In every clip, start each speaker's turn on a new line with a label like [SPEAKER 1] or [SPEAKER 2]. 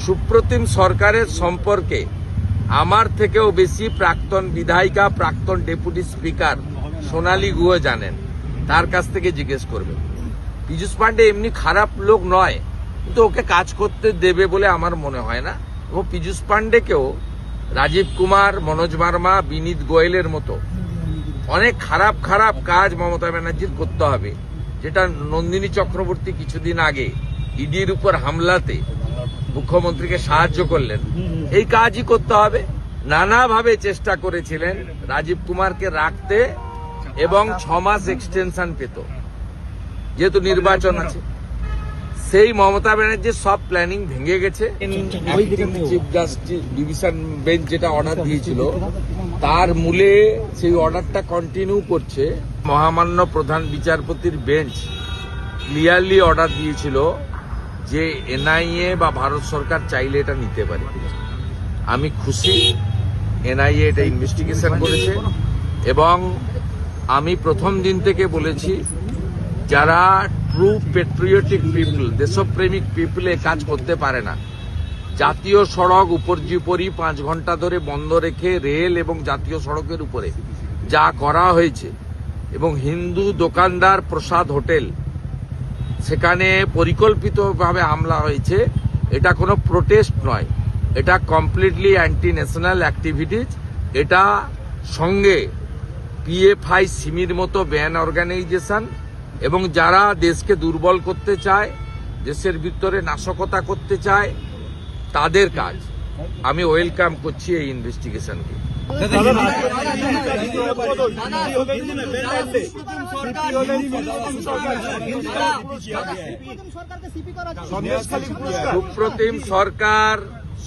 [SPEAKER 1] সুপ্রতিম সরকারের সম্পর্কে আমার থেকেও বেশি প্রাক্তন বিধায়িকা, প্রাক্তন ডেপুটি স্পিকার সোনালি গুহ জানেন। তার কাছ থেকে জিজ্ঞেস করবেন। পীযূষ পান্ডে এমনি খারাপ লোক নয়, কিন্তু ওকে কাজ করতে দেবে বলে আমার মনে হয় না। এবং পীযূষ পান্ডেকেও রাজীব কুমার, মনোজ ভার্মা বিনীত গোয়েলের মতো অনেক খারাপ খারাপ কাজ মমতা ব্যানার্জির করতে হবে, যেটা নন্দিনী চক্রবর্তী কিছুদিন আগে ইডির উপর হামলাতে মুখ্যমন্ত্রীকে সাহায্য করলেন। এই কাজই করতে হবে। নানাভাবে চেষ্টা করেছিলেন রাজীব কুমারকে রাখতে এবং ছ মাস এক্সটেনশন পেত। যেহেতু নির্বাচন আছে। সেই মমতা ব্যানার্জির সব প্ল্যানিং ভেঙে গেছে। চিফ জাস্টিস ডিভিশন বেঞ্চ যেটা অর্ডার দিয়েছিল তার মূলে সেই অর্ডারটা কন্টিনিউ করছে। মহামান্য প্রধান বিচারপতির বেঞ্চ ক্লিয়ারলি অর্ডার দিয়েছিল। যে এনআইএ বা ভারত সরকার চাইলে এটা নিতে পারে। আমি খুশি এনআইএ এটা ইনভেস্টিগেশন করেছে এবং আমি প্রথম দিন থেকে বলেছি, যারা ট্রু পেট্রিয়টিক পিপল দেশপ্রেমিক পিপল কাজ করতে পারে না, জাতীয় সড়ক উপর্যুপরি পাঁচ ঘণ্টা ধরে বন্ধ রেখে রেল এবং জাতীয় সড়কের উপরে যা করা হয়েছে এবং হিন্দু দোকানদার প্রসাদ হোটেল সেখানে পরিকল্পিতভাবে হামলা হয়েছে এটা কোনো প্রোটেস্ট নয় এটা কমপ্লিটলি অ্যান্টি ন্যাশনাল অ্যাক্টিভিটিজ এটা সঙ্গে পিএফআই সিমির মতো ব্যান অর্গানাইজেশন এবং যারা দেশকে দুর্বল করতে চায় দেশের ভিতরে নাশকতা করতে চায় তাদের কাজ আমি ওয়েলকাম করছি এই ইনভেস্টিগেশনকে সুপ্রতিম সরকার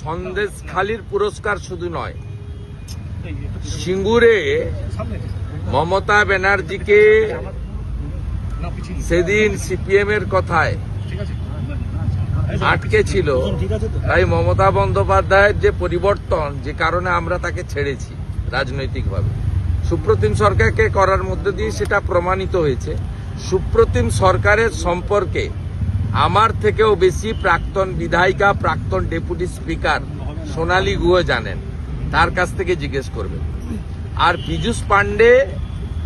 [SPEAKER 1] সন্দেশখালির পুরস্কার শুধু নয়। সিঙ্গুরে মমতা ব্যানার্জিকে সেদিন সিপিএম এর কথায় আটকে ছিল। তাই মমতা বন্দ্যোপাধ্যায়ের যে পরিবর্তন যে কারণে আমরা তাকে ছেড়েছি রাজনৈতিকভাবে। সুপ্রতিম সরকারকে করার মধ্যে দিয়ে সেটা প্রমাণিত হয়েছে। সুপ্রতিম সরকারের সম্পর্কে আমার থেকেও বেশি প্রাক্তন বিধায়িকা, প্রাক্তন ডেপুটি স্পিকার সোনালী গুহ জানেন। তার কাছ থেকে জিজ্ঞেস করবেন। আর পীযূষ পান্ডে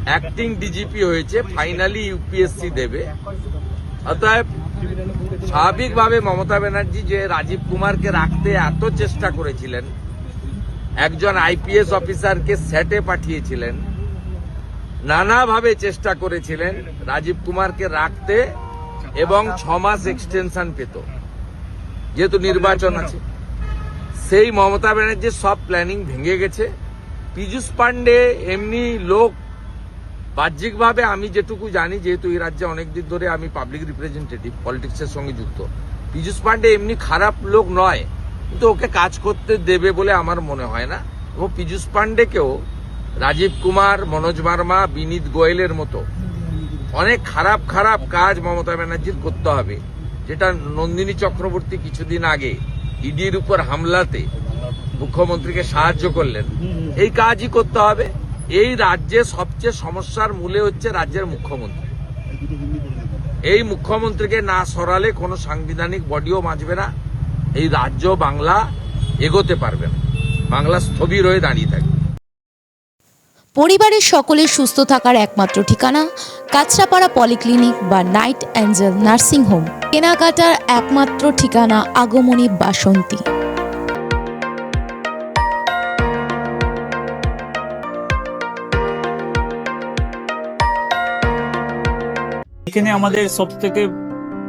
[SPEAKER 1] অ্যাক্টিং ডিজিপি হয়েছে ফাইনালি ইউপিএসসি দেবে। অতএব স্বাভাবিকভাবে মমতা ব্যানার্জি যে রাজীব কুমারকে রাখতে এত চেষ্টা করেছিলেন একজন আইপিএস অফিসারকে সেটে পাঠিয়েছিলেন। নানাভাবে চেষ্টা করেছিলেন রাজীব কুমারকে রাখতে এবং ছ মাস এক্সটেনশন পেত। যেহেতু নির্বাচন আছে। সেই মমতা ব্যানার্জির সব প্ল্যানিং ভেঙে গেছে। পীযূষ পান্ডে এমনি লোক। বাহ্যিকভাবে আমি যেটুকু জানি, যেহেতু এই রাজ্যে অনেকদিন ধরে আমি পাবলিক রিপ্রেজেন্টেটিভ পলিটিক্সের সঙ্গে যুক্ত। পীযূষ পান্ডে এমনি খারাপ লোক নয়। কিন্তু ওকে কাজ করতে দেবে বলে আমার মনে হয় না। এবং পীযূষ পান্ডেকেও রাজীব কুমার, মনোজ ভার্মা বিনীত গোয়েলের মতো অনেক খারাপ খারাপ কাজ মমতা ব্যানার্জির করতে হবে, যেটা নন্দিনী চক্রবর্তী কিছুদিন আগে ইডির উপর হামলাতে মুখ্যমন্ত্রীকে সাহায্য করলেন। এই কাজই করতে হবে। এই রাজ্যে সবচেয়ে সমস্যার মূলে হচ্ছে রাজ্যের মুখ্যমন্ত্রী। এই মুখ্যমন্ত্রীকে না সরালে কোনো সাংবিধানিক বডিও বাঁচবে না। এই রাজ্য বাংলা এগোতে পারবে না। বাংলা স্থবির হয়ে দাঁড়িয়ে থাকবে।
[SPEAKER 2] পরিবারের সকলের সুস্থ থাকার একমাত্র ঠিকানা কাঁচরাপাড়া পলিক্লিনিক বা নাইট অ্যাঞ্জেল নার্সিং হোম। কেনাকাটার একমাত্র ঠিকানা আগমনী বাসন্তী।
[SPEAKER 3] এখানে আমাদের সব থেকে